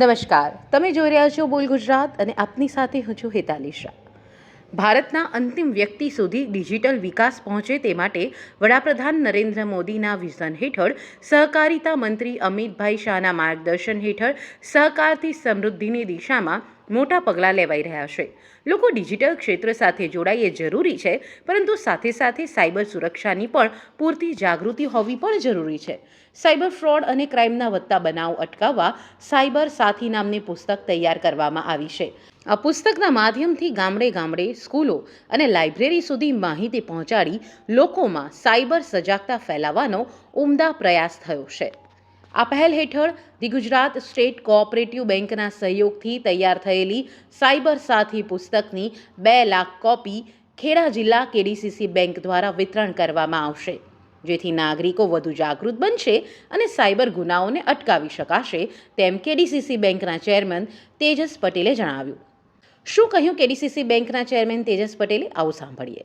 નમસ્કાર. તમે જોઈ રહ્યા છો બોલ ગુજરાત અને આપની સાથે હું છું હેતાલી શાહ. ભારતના અંતિમ વ્યક્તિ સુધી ડિજિટલ વિકાસ પહોંચે તે માટે વડાપ્રધાન નરેન્દ્ર મોદીના વિઝન હેઠળ સહકારિતા મંત્રી અમિતભાઈ શાહના માર્ગદર્શન હેઠળ સહકારથી સમૃદ્ધિની દિશામાં મોટા પગલાં લેવાઈ રહ્યા છે. લોકો ડિજિટલ ક્ષેત્ર સાથે જોડાય એ જરૂરી છે, પરંતુ સાથે સાથે સાયબર સુરક્ષાની પણ પૂરતી જાગૃતિ હોવી પણ જરૂરી છે. સાયબર ફ્રોડ અને ક્રાઇમના વધતા બનાવ અટકાવવા સાયબર સાથી નામની પુસ્તક તૈયાર કરવામાં આવી છે. આ પુસ્તકના માધ્યમથી ગામડે ગામડે સ્કૂલો અને લાઇબ્રેરી સુધી માહિતી પહોંચાડી લોકોમાં સાયબર સજાગતા ફેલાવવાનો ઉમદા પ્રયાસ થયો છે. આ પહેલ હેઠળ ધી ગુજરાત સ્ટેટ કોઓપરેટિવ બેંકના સહયોગથી તૈયાર થયેલી સાયબર સાથી પુસ્તકની બે લાખ કોપી ખેડા જિલ્લા કેડીસીસી બેંક દ્વારા વિતરણ કરવામાં આવશે, જેથી નાગરિકો વધુ જાગૃત બનશે અને સાયબર ગુનાઓને અટકાવી શકાશે, તેમ કેડીસીસી બેંકના ચેરમેન તેજસ પટેલે જણાવ્યું. શું કહ્યું કેડીસીસી બેંકના ચેરમેન તેજસ પટેલે? આવું સાંભળીએ.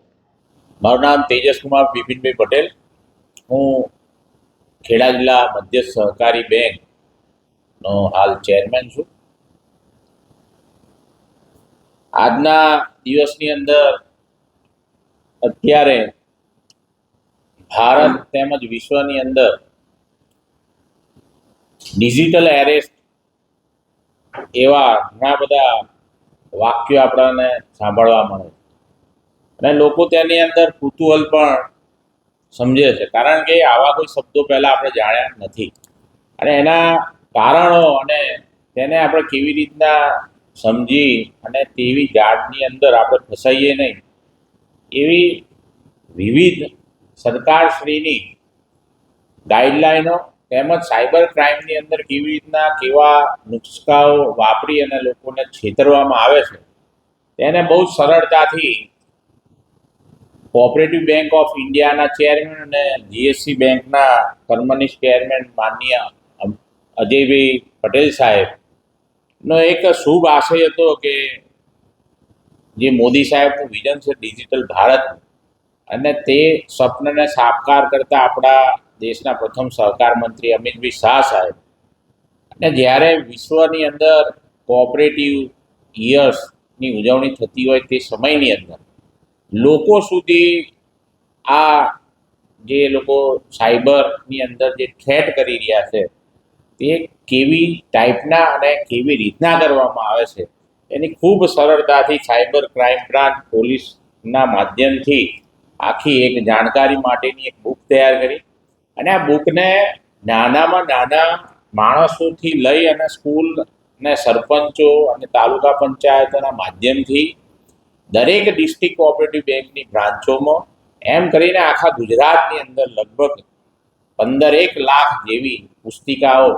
મારું નામ તેજસકુમાર બિપિનભાઈ પટેલ. હું ખેડા જિલ્લા મધ્ય સહકારી બેંકનો હાલ ચેરમેન છું. આજના દિવસની અંદર અત્યારે ભારત તેમજ વિશ્વની અંદર ડિજિટલ એરેસ્ટ એવા ઘણા બધા વાક્યો આપણને સાંભળવા મળે. અને લોકો તેની અંદર કુતૂહલ પણ સમજે છે. કારણ કે આવા કોઈ શબ્દો પહેલાં આપણે જાણ્યા નથી. અને એના કારણો અને તેને આપણે કેવી રીતના સમજી અને તેવી ગાઢની અંદર આપણે ફસાઈએ નહીં, એવી વિવિધ સરકારશ્રીની ગાઈડલાઈનો તેમજ સાયબર ક્રાઇમની અંદર કેવી રીતના કેવા નુસ્ખાઓ વાપરી અને લોકોને છેતરવામાં આવે છે, તેને બહુ સરળતાથી કોઓપરેટિવ બેંક ઓફ ઇન્ડિયાના ચેરમેન અને જીએસસી બેંકના કર્મનિષ્ઠ ચેરમેન માનનીય અમ- અજયભાઈ પટેલ સાહેબનો એક શુભ આશય હતો કે જે મોદી સાહેબનું વિઝન છે ડિજિટલ ભારતનું અને તે સ્વપ્નને સાકાર કરતા આપણા દેશના પ્રથમ સહકાર મંત્રી અમિતભાઈ શાહ સાહેબ. અને જ્યારે વિશ્વની અંદર કોઓપરેટિવ યર્સની ઉજવણી થતી હોય તે સમયની અંદર, લોકો સુધી આ જે લોકો સાયબરની અંદર જે થ્રેટ કરી રહ્યા છે, તે કેવી ટાઈપના અને કેવી રીતના કરવામાં આવે છે, એની ખૂબ સરળતાથી સાયબર ક્રાઇમ બ્રાન્ચ પોલીસના માધ્યમથી આખી એક જાણકારી માટેની એક બુક તૈયાર કરી અને આ બુકને નાનામાં નાના માણસોથી લઈ અને સ્કૂલ ને સરપંચો અને તાલુકા પંચાયતોના માધ્યમથી દરેક ડિસ્ટ્રિક્ટ કોઓપરેટિવ બેંકની બ્રાન્ચોમાં એમ કરીને આખા ગુજરાતની અંદર લગભગ પંદર એક લાખ જેવી પુસ્તિકાઓ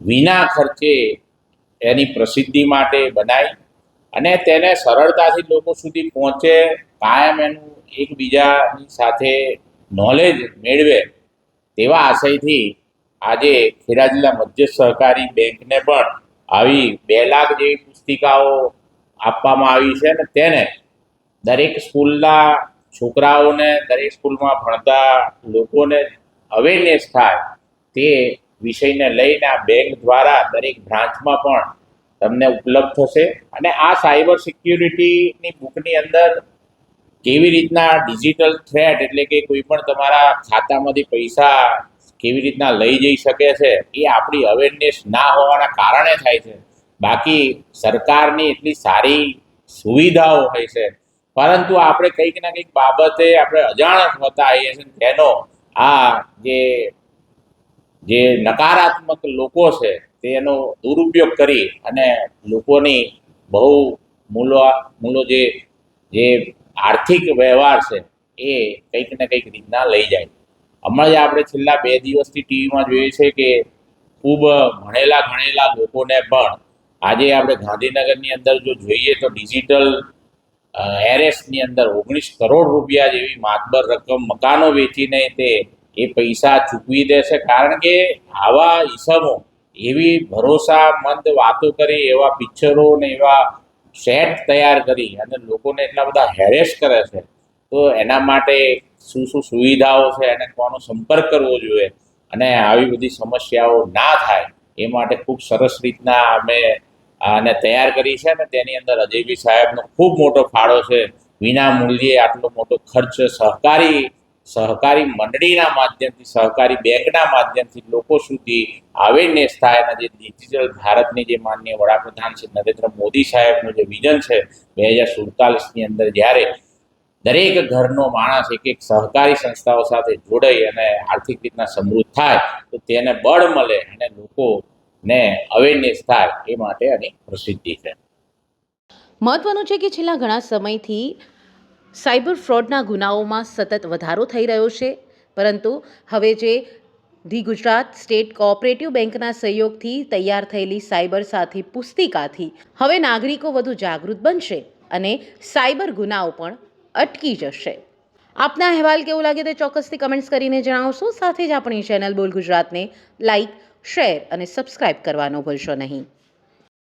વિના ખર્ચે એની પ્રસિદ્ધિ માટે બનાવી અને તેને સરળતાથી લોકો સુધી પહોંચે કાયમ એનું એકબીજાની સાથે નોલેજ મેળવે તેવા આશયથી આજે ખેડા જિલ્લા મધ્ય સહકારી બેંકને પણ આવી બે લાખ જેવી પુસ્તિકાઓ આપવામાં આવી છે અને તેને દરેક સ્કૂલના છોકરાઓને, દરેક સ્કૂલમાં ભણતા લોકોને અવેરનેસ થાય તે વિષયને લઈને આ બેંક દ્વારા દરેક બ્રાન્ચમાં પણ તમને ઉપલબ્ધ થશે. અને આ સાયબર સિક્યુરિટીની બુકની અંદર કેવી રીતના ડિજિટલ થ્રેટ એટલે કે કોઈ પણ તમારા ખાતામાંથી પૈસા કેવી રીતના લઈ જઈ શકે છે, એ આપણી અવેરનેસ ના હોવાના કારણે થાય છે. બાકી સરકારની એટલી સારી સુવિધાઓ હોય છે. પરંતુ આપણે કંઈક ના કંઈક બાબતે આપણે અજાણ હોતા આવીએ છીએ તેનો આ જે જે નકારાત્મક લોકો છે તેનો દુરુપયોગ કરી અને લોકોની બહુ મૂલો મૂલો જે જે આર્થિક વ્યવહાર છે, એ કંઈક ને કંઈક રીતના લઈ જાય. હમણાં જ આપણે છેલ્લા બે દિવસથી ટીવીમાં જોઈએ છે કે ખૂબ ભણેલા ગણેલા લોકોને પણ આજે આપણે ગાંધીનગરની અંદર જો જોઈએ તો ડિજિટલ એરેસ્ટની અંદર ઓગણીસ કરોડ રૂપિયા જેવી માતબર રકમ મકાનો વેચીને તે, એ પૈસા ચૂકવી દેશે. કારણ કે આવા ઈસમો એવી ભરોસામંદ વાતો કરી એવા પિક્ચરો ને એવા સેટ તૈયાર કરી અને લોકોને એટલા બધા હેરેસ કરે છે, તો એના માટે શું શું સુવિધાઓ છે અને કોનો સંપર્ક કરવો જોઈએ અને આવી બધી સમસ્યાઓ ના થાય, એ માટે ખૂબ સરસ રીતના અમે આને તૈયાર કરી છે અને તેની અંદર અજયભી સાહેબનો ખૂબ મોટો ફાળો છે. વિના મૂલ્યે આટલો મોટો ખર્ચ સહકારી સહકારી મંડળીના માધ્યમથી, સહકારી બેંકના માધ્યમથી લોકો સુધી અવેરનેસ થાય અને જે ડિજિટલ ભારતની જે માનનીય વડાપ્રધાન શ્રી નરેન્દ્ર મોદી સાહેબનું જે વિઝન છે બે હજાર સુડતાલીસની અંદર જ્યારે દરેક ઘરનો માણસ એક એક સહકારી સંસ્થાઓ સાથે જોડાઈ અને આર્થિક રીતના સમૃદ્ધ થાય, તો તેને બળ મળે અને લોકોને અવેરનેસ થાય એ માટે આની પ્રસિદ્ધિ છે. મહત્વનું છે કે છેલ્લા ઘણા સમયથી સાયબર ફ્રોડના ગુનાઓમાં સતત વધારો થઈ રહ્યો છે. પરંતુ હવે જે ધી ગુજરાત સ્ટેટ કોઓપરેટિવ બેંકના સહયોગથી તૈયાર થયેલી સાયબર સાથી પુસ્તિકાથી હવે નાગરિકો વધુ જાગૃત બનશે અને સાયબર ગુનાઓ પણ અટકી જશે. આપના અહેવાલ કેવો લાગે તે ચોક્કસથી કમેન્ટ્સ કરીને જણાવશો. સાથે જ આપણી ચેનલ બોલ ગુજરાતને લાઇક શેર અને સબસ્ક્રાઇબ કરવાનો ભૂલશો નહીં.